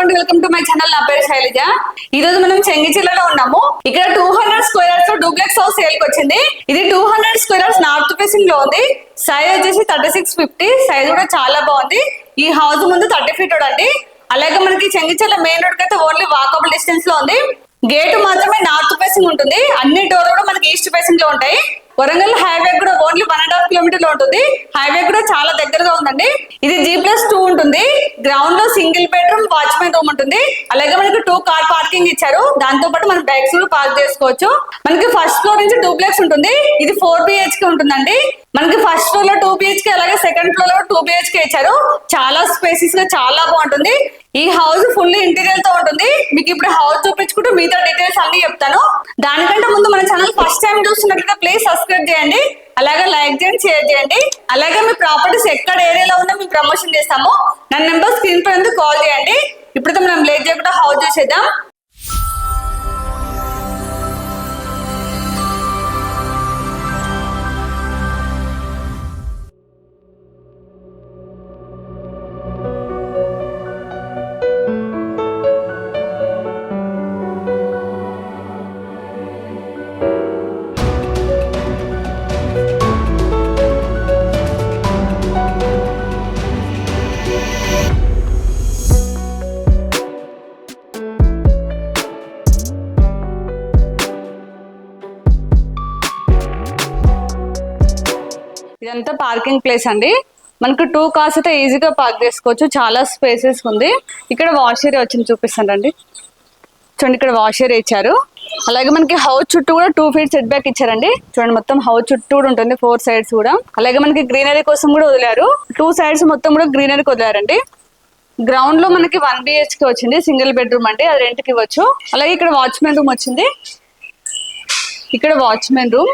And welcome to my channel నా పేరు శైలజ. ఈ రోజు మనం చెంగిచిల్లలో ఉన్నాము. ఇక్కడ టూ హండ్రెడ్ స్క్వేర్స్లో డూప్లెక్స్ హౌస్ సేల్కి వచ్చింది. ఇది టూ హండ్రెడ్ స్క్వేర్స్ నార్త్ ఫేసింగ్లో ఉంది. సైజ్ వచ్చేసి థర్టీ సిక్స్ ఫిఫ్టీ సైజ్ కూడా చాలా బాగుంది. ఈ హౌస్ ముందు థర్టీ ఫీట్ అండి అలాగే మనకి చెంగిచెల్ల మెయిన్ రోడ్కి అయితే ఓన్లీ వాకబుల్ డిస్టెన్స్లో ఉంది. గేట్ మాత్రమే నార్త్ ఫేసింగ్ ఉంటుంది. అన్ని డోర్ కూడా మనకి ఈస్ట్ ఫేసింగ్లో ఉంటాయి. వరంగల్ హైవే కూడా ఓన్లీ వన్ అండ్ హాఫ్ కిలోమీటర్లో ఉంటుంది. హైవే కూడా చాలా దగ్గరగా ఉందండి. ఇది జీ ప్లస్ టూ ఉంటుంది. గ్రౌండ్లో సింగిల్ బెడ్రూమ్ వాచ్మెన్ రూమ్ ఉంటుంది. అలాగే మనకి టూ కార్ పార్కింగ్ ఇచ్చారు. దాంతో పాటు మనం బైక్స్ కూడా పార్క్ చేసుకోవచ్చు. మనకి ఫస్ట్ ఫ్లోర్ నుంచి డూప్లెక్స్ ఉంటుంది. ఇది ఫోర్ బిహెచ్కే ఉంటుందండి. మనకి ఫస్ట్ ఫ్లోర్లో టూ బిహెచ్కే అలాగే సెకండ్ ఫ్లోర్లో టూ బిహెచ్కే ఇచ్చారు. చాలా స్పేసెస్గా చాలా బాగుంటుంది. ఈ హౌస్ ఫుల్ ఇంటీరియర్తో ఉంటుంది. మీకు ఇప్పుడు హౌస్ చూపించుకుంటూ మిగతా డీటెయిల్స్ అన్ని చెప్తాను. దానికంటే ముందు మన ఛానల్ ఫస్ట్ టైం చూస్తున్నట్లయితే ప్లీజ్ సబ్స్క్రైబ్ చేయండి. అలాగే లైక్ చేయండి షేర్ చేయండి. అలాగే మీ ప్రాపర్టీస్ ఎక్కడ ఏరియాలో ఉన్నా మేము ప్రమోషన్ చేస్తాము. నా నెంబర్ స్క్రీన్ పై ఉంది కాల్ చేయండి. ఇప్పుడైతే మనం లేట్ చేయకుండా హౌస్ చూసేద్దాం. ఇదంతా పార్కింగ్ ప్లేస్ అండి. మనకు టూ కార్స్ అయితే ఈజీగా పార్క్ చేసుకోవచ్చు. చాలా స్పేసెస్ ఉంది. ఇక్కడ వాష్ ఏరియా వచ్చింది చూపిస్తానండి. చూడండి ఇక్కడ వాష్ ఏరియా ఇచ్చారు. అలాగే మనకి హౌస్ చుట్టూ కూడా టూ ఫీట్ సెట్ బ్యాక్ ఇచ్చారండి. చూడండి మొత్తం హౌస్ చుట్టూ కూడా ఉంటుంది. ఫోర్ సైడ్స్ కూడా. అలాగే మనకి గ్రీనరీ కోసం కూడా వదిలారు. టూ సైడ్స్ మొత్తం కూడా గ్రీనరీకి వదిలారండి. గ్రౌండ్లో మనకి వన్ బిహెచ్కే వచ్చింది. సింగిల్ బెడ్రూమ్ అండి అది రెంట్కి ఇవ్వచ్చు. అలాగే ఇక్కడ వాచ్మెన్ రూమ్ వచ్చింది. ఇక్కడ వాచ్మెన్ రూమ్.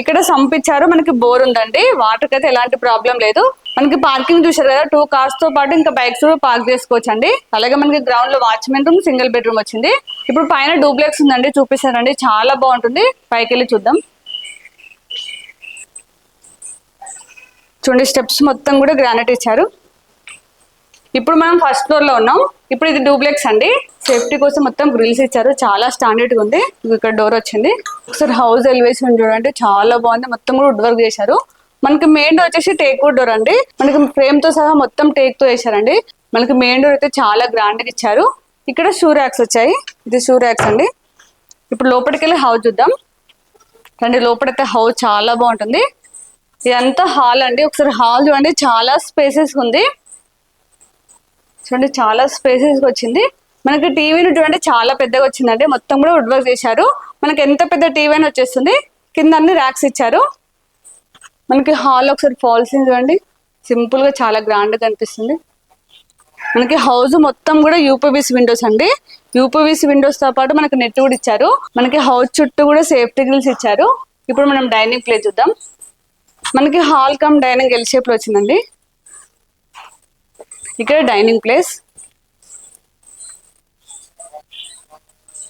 ఇక్కడ సంపించారు మనకి బోర్ ఉందండి. వాటర్ అయితే ఎలాంటి ప్రాబ్లం లేదు. మనకి పార్కింగ్ చూసారు కదా టూ కార్స్తో పాటు ఇంకా బైక్స్ కూడా పార్క్ చేసుకోవచ్చు అండి అలాగే మనకి గ్రౌండ్లో వాచ్మెన్ రూమ్ సింగిల్ బెడ్రూమ్ వచ్చింది. ఇప్పుడు పైన డూప్లెక్స్ ఉందండి చూపిస్తారండి చాలా బాగుంటుంది. పైకి వెళ్ళి చూద్దాం. చూడండి స్టెప్స్ మొత్తం కూడా గ్రానైట్ ఇచ్చారు. ఇప్పుడు మనం ఫస్ట్ ఫ్లోర్లో ఉన్నాం. ఇప్పుడు ఇది డూప్లెక్స్ అండి. సేఫ్టీ కోసం మొత్తం గ్రిల్స్ ఇచ్చారు. చాలా స్టాండర్డ్గా ఉంది. ఇక్కడ డోర్ వచ్చింది. ఒకసారి హౌస్ ఎలివేషన్ చూడండి. చాలా బాగుంది. మొత్తం కూడా వుడ్ వర్క్ చేశారు. మనకి మెయిన్ డోర్ వచ్చేసి టేక్ వుడ్ డోర్ అండి. మనకి ఫ్రేమ్తో సహా మొత్తం టేక్తో వేశారండి మనకి మెయిన్ డోర్ అయితే చాలా గ్రాండ్గా ఇచ్చారు. ఇక్కడ షూ ర్యాక్స్ వచ్చాయి. ఇది షూ ర్యాక్స్ అండి. ఇప్పుడు లోపలికి వెళ్ళి హౌస్ చూద్దాం. రండి లోపలైతే హౌస్ చాలా బాగుంటుంది. ఇదంతా హాల్ అండి. ఒకసారి హాల్ చూడండి. చాలా స్పేసెస్ ఉంది. చూడండి చాలా స్పేసెస్ వచ్చింది. మనకి టీవీని చూడండి చాలా పెద్దగా వచ్చిందండి. మొత్తం కూడా వుడ్ వర్క్ చేశారు. మనకి ఎంత పెద్ద టీవీ అని వచ్చేస్తుంది. కింద అన్ని ర్యాక్స్ ఇచ్చారు. మనకి హాల్ ఒకసారి ఫాల్స్ చూడండి. సింపుల్గా చాలా గ్రాండ్గా కనిపిస్తుంది. మనకి హౌస్ మొత్తం కూడా యూపీబీసీ విండోస్ అండి. యూపీవీసీ విండోస్తో పాటు మనకి నెట్ కూడా ఇచ్చారు. మనకి హౌస్ చుట్టూ కూడా సేఫ్టీ గ్రిల్స్ ఇచ్చారు. ఇప్పుడు మనం డైనింగ్ ప్లేస్ చూద్దాం. మనకి హాల్ కమ్ డైనింగ్ ఎల్ షేప్లో వచ్చిందండి. ఇక్కడ డైనింగ్ ప్లేస్.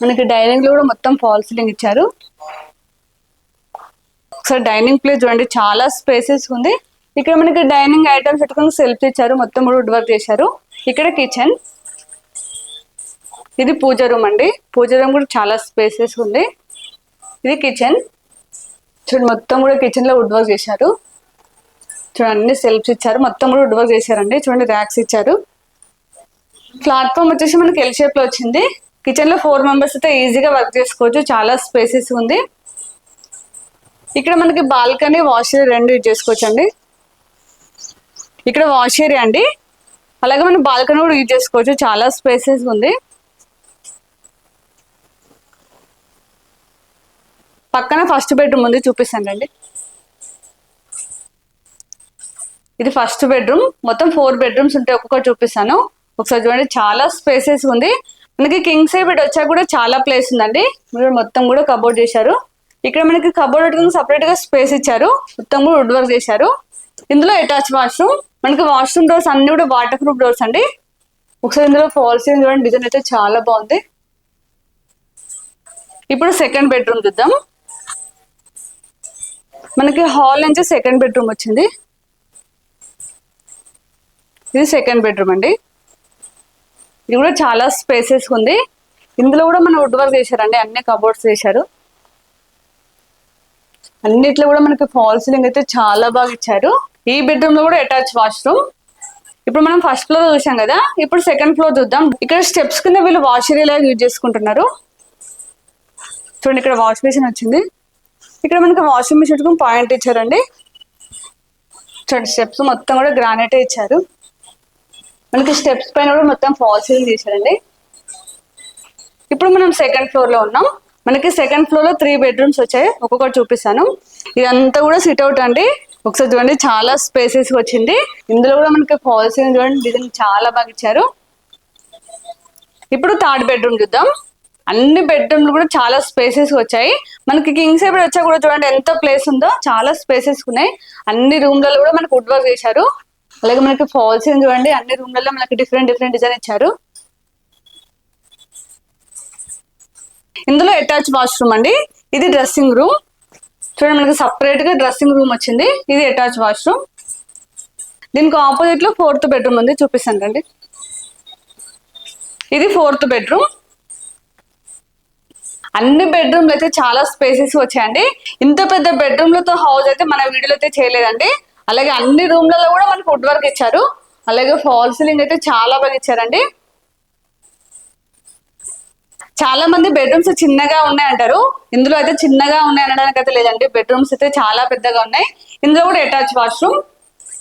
మనకి డైనింగ్లో కూడా మొత్తం ఫాల్ సీలింగ్ ఇచ్చారు. ఒకసారి డైనింగ్ ప్లేస్ చూడండి చాలా స్పేసెస్ ఉంది. ఇక్కడ మనకి డైనింగ్ ఐటమ్స్ పెట్టుకుని సెల్ఫ్ ఇచ్చారు మొత్తం కూడా వుడ్ వర్క్ చేశారు. ఇక్కడ కిచెన్. ఇది పూజ రూమ్ అండి. పూజ రూమ్ కూడా చాలా స్పేసెస్ ఉంది. ఇది కిచెన్. చూడండి మొత్తం కూడా కిచెన్లో వుడ్ వర్క్ చేశారు. చూడండి సెల్ఫ్స్ ఇచ్చారు. మొత్తం కూడా వుడ్ వర్క్ చేశారండి. చూడండి ర్యాక్స్ ఇచ్చారు. ప్లాట్ఫామ్ వచ్చేసి మనకి ఎల్ షేప్లో వచ్చింది. కిచెన్లో ఫోర్ మెంబర్స్ అయితే ఈజీగా వర్క్ చేసుకోవచ్చు. చాలా స్పేసెస్ ఉంది. ఇక్కడ మనకి బాల్కనీ వాష్ ఏరియా రెండు యూజ్ చేసుకోవచ్చు అండి ఇక్కడ వాష్ ఏరియా అండి. అలాగే మనం బాల్కనీ కూడా యూజ్ చేసుకోవచ్చు. చాలా స్పేసెస్ ఉంది. పక్కన ఫస్ట్ బెడ్రూమ్ ఉంది. చూపిస్తానండి అండి ఇది ఫస్ట్ బెడ్రూమ్ మొత్తం ఫోర్ బెడ్రూమ్స్ ఉంటాయి. ఒక్కొక్కటి చూపిస్తాను. ఒకసారి చూడండి. చాలా స్పేసెస్ ఉంది. మనకి కింగ్ సైడ్ బెడ్ వచ్చా కూడా చాలా ప్లేస్ ఉందండి. మీరు మొత్తం కూడా కబోర్డ్ చేశారు. ఇక్కడ మనకి కబోర్డ్ పెట్టుకుని సపరేట్గా స్పేస్ ఇచ్చారు. మొత్తం కూడా వుడ్ వర్క్ చేశారు. ఇందులో అటాచ్ వాష్రూమ్ మనకి వాష్రూమ్ డోర్స్ అన్ని కూడా వాటర్ ప్రూఫ్ డోర్స్ అండి. ఒకసారి ఇందులో ఫాల్స్ చూడండి. డిజైన్ అయితే చాలా బాగుంది. ఇప్పుడు సెకండ్ బెడ్రూమ్ చూద్దాం. మనకి హాల్ నుంచి సెకండ్ బెడ్రూమ్ వచ్చింది. ఇది సెకండ్ బెడ్రూమ్ అండి. ఇది కూడా చాలా స్పేసెస్ ఉంది. ఇందులో కూడా మన వుడ్ వర్క్ చేశారండి. అన్ని కబోర్డ్స్ చేశారు. అన్నిట్లో కూడా మనకి ఫాల్ సీలింగ్ అయితే చాలా బాగా ఇచ్చారు. ఈ బెడ్రూమ్లో కూడా అటాచ్ వాష్రూమ్ ఇప్పుడు మనం ఫస్ట్ ఫ్లోర్ చూసాం కదా. ఇప్పుడు సెకండ్ ఫ్లోర్ చూద్దాం. ఇక్కడ స్టెప్స్ కింద వీళ్ళు వాష్ ఏరియా యూజ్ చేసుకుంటున్నారు. చూడండి ఇక్కడ వాష్ బేసిన్ వచ్చింది. ఇక్కడ మనకి వాషింగ్ మిషన్ పాయింట్ ఇచ్చారండి. చూడండి స్టెప్స్ మొత్తం కూడా గ్రానైట్ ఇచ్చారు. మనకి స్టెప్స్ పైన కూడా మొత్తం ఫాల్ తీసాడండి ఇప్పుడు మనం సెకండ్ ఫ్లోర్లో ఉన్నాం. మనకి సెకండ్ ఫ్లోర్లో త్రీ బెడ్రూమ్స్ వచ్చాయి. ఒక్కొక్కటి చూపిస్తాను. ఇదంతా కూడా సిట్ అవుట్ అండి. ఒకసారి చూడండి చాలా స్పేసెస్ వచ్చింది. ఇందులో కూడా మనకి ఫాల్ చూడండి డిజైన్ చాలా బాగా ఇచ్చారు. ఇప్పుడు థర్డ్ బెడ్రూమ్ చూద్దాం. అన్ని బెడ్రూమ్లు కూడా చాలా స్పేసెస్ వచ్చాయి. మనకి కింగ్ సైడ్ వచ్చా కూడా చూడండి ఎంత ప్లేస్ ఉందో చాలా స్పేసెస్ ఉన్నాయి. అన్ని రూమ్లలో కూడా మనకి వుడ్ వర్క్ చేశారు. అలాగే మనకి ఫాల్స్ చూడండి అన్ని రూమ్లలో మనకి డిఫరెంట్ డిఫరెంట్ డిజైన్ ఇచ్చారు. ఇందులో అటాచ్ వాష్రూమ్ అండి. ఇది డ్రెస్సింగ్ రూమ్ చూడండి మనకి సపరేట్గా డ్రెస్సింగ్ రూమ్ వచ్చింది. ఇది అటాచ్ వాష్రూమ్ దీనికి ఆపోజిట్లో ఫోర్త్ బెడ్రూమ్ ఉంది చూపిస్తాను రండి. ఇది ఫోర్త్ బెడ్రూమ్ అన్ని బెడ్రూమ్లు అయితే చాలా స్పేసెస్ వచ్చాయండి. ఇంత పెద్ద బెడ్రూమ్లతో హౌస్ అయితే మన వీడియోలో అయితే చేయలేదండి. అలాగే అన్ని రూమ్లలో కూడా మనకి వుడ్ వర్క్ ఇచ్చారు. అలాగే ఫాల్ సీలింగ్ అయితే చాలా బాగా ఇచ్చారండి. చాలా మంది బెడ్రూమ్స్ చిన్నగా ఉన్నాయి అంటారు. ఇందులో అయితే చిన్నగా ఉన్నాయి అనడానికి అయితే లేదండి. బెడ్రూమ్స్ అయితే చాలా పెద్దగా ఉన్నాయి. ఇందులో కూడా అటాచ్ వాష్రూమ్.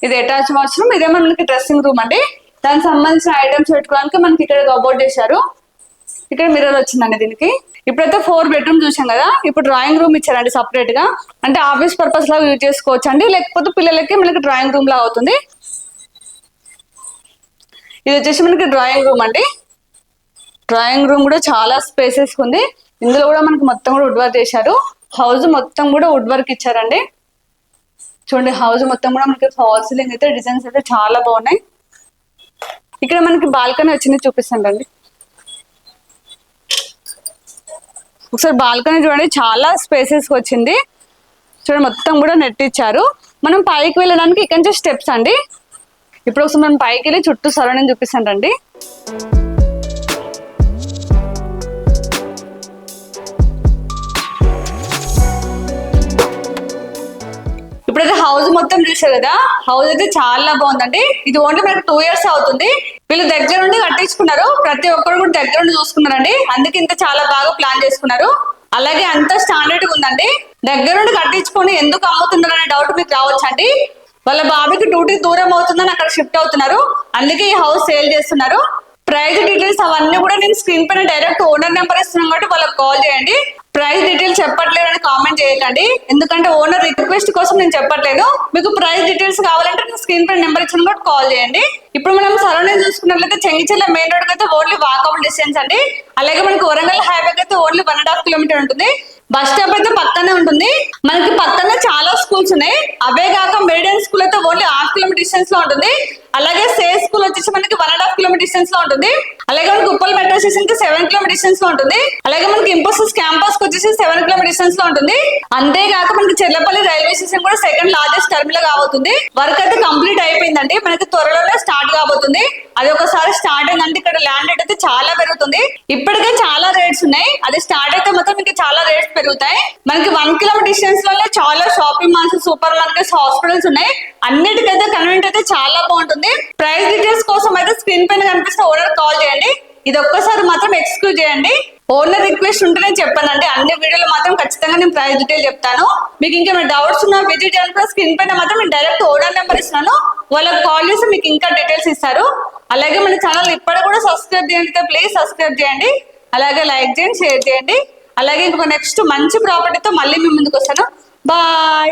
ఇది అటాచ్ వాష్రూమ్. ఇదేమో మనకి డ్రెస్సింగ్ రూమ్ అండి. దానికి సంబంధించిన ఐటమ్స్ పెట్టుకోవడానికి మనకి ఇక్కడ కబోర్డ్ చేశారు. ఇక్కడ మిర్రర్ వచ్చిందండి దీనికి. ఇప్పుడైతే ఫోర్ బెడ్రూమ్ చూసాం కదా ఇప్పుడు డ్రాయింగ్ రూమ్ ఇచ్చారండి సపరేట్గా. అంటే ఆఫీస్ పర్పస్ లాగా యూజ్ చేసుకోవచ్చు అండి లేకపోతే పిల్లలకి మనకి డ్రాయింగ్ రూమ్ లాగా అవుతుంది. ఇది వచ్చేసి మనకి డ్రాయింగ్ రూమ్ అండి. డ్రాయింగ్ రూమ్ కూడా చాలా స్పేసెస్ ఉంది. ఇందులో కూడా మనకి మొత్తం కూడా వుడ్ వర్క్ చేశారు. హౌస్ మొత్తం కూడా వుడ్ వర్క్ ఇచ్చారండి. చూడండి హౌస్ మొత్తం కూడా మనకి ఫాల్ సీలింగ్ అయితే డిజైన్స్ అయితే చాలా బాగున్నాయి. ఇక్కడ మనకి బాల్కనీ వచ్చింది చూపిస్తాను అండి ఒకసారి బాల్కనీ చూడండి చాలా స్పేసెస్ వచ్చింది. చూడండి మొత్తం కూడా నెట్ ఇచ్చారు మనం పైకి వెళ్ళడానికి ఇక్కడ నుంచి స్టెప్స్ అండి. ఇప్పుడు ఒకసారి మనం పైకి వెళ్ళి చుట్టూ సరౌండింగ్ చూపిస్తాను రండి. ఇప్పుడైతే హౌస్ మొత్తం చూసారు కదా హౌస్ అయితే చాలా బాగుందండి. ఇది ఓన్లీ మనకు టూ ఇయర్స్ అవుతుంది. వీళ్ళు దగ్గర నుండి కట్టించుకున్నారు. ప్రతి ఒక్కరు కూడా దగ్గర నుండి చూసుకున్నారండి. అందుకే ఇంత చాలా బాగా ప్లాన్ చేసుకున్నారు. అలాగే అంత స్టాండర్డ్ ఉందండి. దగ్గర నుండి కట్టించుకొని ఎందుకు అమ్ముతున్నారు అనే డౌట్ మీకు రావచ్చండి. వాళ్ళ బాబుకి డ్యూటీ దూరం అవుతుందని అక్కడ షిఫ్ట్ అవుతున్నారు. అందుకే ఈ హౌస్ సేల్ చేస్తున్నారు. ప్రైజ్ డీటెయిల్స్ అవన్నీ కూడా నేను స్క్రీన్ పైన డైరెక్ట్ ఓనర్ నెంబర్ ఇస్తున్నాను కాబట్టి వాళ్ళకి కాల్ చేయండి. ప్రైస్ డీటెయిల్స్ చెప్పట్లేదని కామెంట్ చేయకండి. ఎందుకంటే ఓనర్ రిక్వెస్ట్ కోసం నేను చెప్పట్లేదు. మీకు ప్రైస్ డీటెయిల్స్ కావాలంటే స్క్రీన్ పై నెంబర్ ఇచ్చిన కూడా కాల్ చేయండి. ఇప్పుడు మనం సరౌండింగ్ చూసుకున్నట్లయితే చెంగిచెల్ల మెయిన్ రోడ్ అయితే ఓన్లీ వాకబుల్ డిస్టెన్స్ అండి. అలాగే మనకి వరంగల్ హైవే అయితే only one and half kilometre ఉంటుంది. బస్ స్టాప్ అయితే పక్కనే ఉంటుంది. మనకి పక్కనే చాలా స్కూల్స్ ఉన్నాయి. అవే కాక మెరిడియన్ స్కూల్ అయితే ఓన్లీ హాఫ్ కిలోమీటర్ డిస్టెన్స్లో ఉంటుంది. అలాగే సే స్కూల్ వచ్చేసి మనకి వన్ అండ్ హాఫ్ కిలోమీటర్ డిస్టెన్స్లో ఉంటుంది. అలాగే మనకి ఉప్పల్ స్టేషన్కి సెవెన్ కిలోమీటర్ డిస్టెన్స్లో ఉంటుంది. అలాగే మనకి ఇంపోసిస్ క్యాంపస్కి వచ్చేసి సెవెన్ కిలోమీటర్ డిస్టెన్స్లో ఉంటుంది. అంతేగాక మనకి చెర్లపల్లి రైల్వే స్టేషన్ కూడా సెకండ్ లార్జెస్ట్ టర్మినల్ కాబోతుంది. వర్క్ అయితే కంప్లీట్ అయిపోయిందండి. మనకి త్వరలోనే స్టార్ట్ కాబోతుంది. అది ఒకసారి స్టార్ట్ అయిందంటే ఇక్కడ ల్యాండ్ రేట్ అయితే చాలా పెరుగుతుంది. ఇప్పటికే చాలా రేట్స్ ఉన్నాయి. అది స్టార్ట్ అయితే మాత్రం మీకు చాలా రేట్స్ పెరుగుతాయి. మనకి వన్ కిలోమీటర్ డిస్టెన్స్లోనే చాలా shopping malls super markets hospitals ఉన్నాయి. అన్నిటికైతే కన్వెంట్ అయితే చాలా బాగుంటుంది. ప్రైస్ డీటెయిల్స్ కోసం అయితే స్క్రీన్ పైన కనిపిస్తే ఓనర్ కాల్ చేయండి. ఇది ఒక్కసారి మాత్రం ఎక్స్క్యూజ్ చేయండి. ఓనర్ రిక్వెస్ట్ ఉంటేనే చెప్పానండి. అన్ని వీడియోలు మాత్రం ఖచ్చితంగా నేను ప్రైస్ డీటెయిల్ చెప్తాను. మీకు ఇంకేమైనా డౌట్స్ ఉన్నా విజిట్ చేయాలి స్క్రీన్ పైన మాత్రం నేను డైరెక్ట్ ఓనర్ నెంబర్ ఇస్తున్నాను. వాళ్ళకి కాల్ చేసి మీకు ఇంకా డీటెయిల్స్ ఇస్తారు. అలాగే మన ఛానల్ ఇప్పటికి కూడా సబ్స్క్రైబ్ చేయండి ప్లీజ్ సబ్స్క్రైబ్ చేయండి. అలాగే లైక్ చేయండి షేర్ చేయండి. అలాగే ఇంకొక నెక్స్ట్ మంచి ప్రాపర్టీతో మళ్ళీ మీ ముందుకు వస్తాను. బాయ్